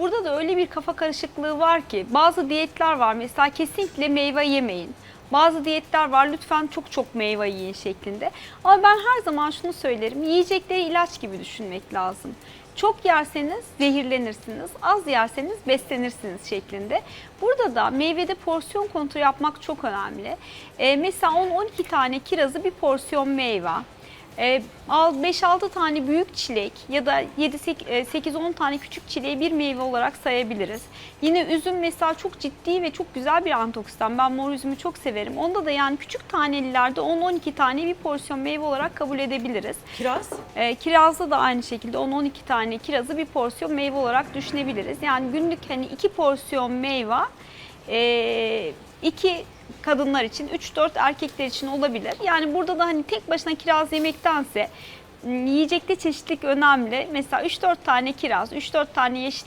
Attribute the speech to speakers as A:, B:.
A: Burada da öyle bir kafa karışıklığı var ki bazı diyetler var mesela kesinlikle meyve yemeyin. Bazı diyetler var lütfen çok çok meyve yiyin şeklinde. Ama ben her zaman şunu söylerim. Yiyecekleri ilaç gibi düşünmek lazım. Çok yerseniz zehirlenirsiniz, az yerseniz beslenirsiniz şeklinde. Burada da meyvede porsiyon kontrolü yapmak çok önemli. Ee, mesela 10-12 tane kirazı bir porsiyon meyve. Ee, al 5-6 tane büyük çilek ya da 7-8-10 tane küçük çileği bir meyve olarak sayabiliriz. Yine üzüm mesela çok ciddi ve çok güzel bir antioksidan. Ben mor üzümü çok severim. Onda da yani küçük tanelilerde 10-12 tane bir porsiyon meyve olarak kabul edebiliriz.
B: Kiraz?
A: Ee, kirazda da aynı şekilde 10-12 tane kirazı bir porsiyon meyve olarak düşünebiliriz. Yani günlük hani 2 porsiyon meyve e, iki kadınlar için 3-4 erkekler için olabilir. Yani burada da hani tek başına kiraz yemektense yiyecekte çeşitlilik önemli. Mesela 3-4 tane kiraz, 3-4 tane yeşil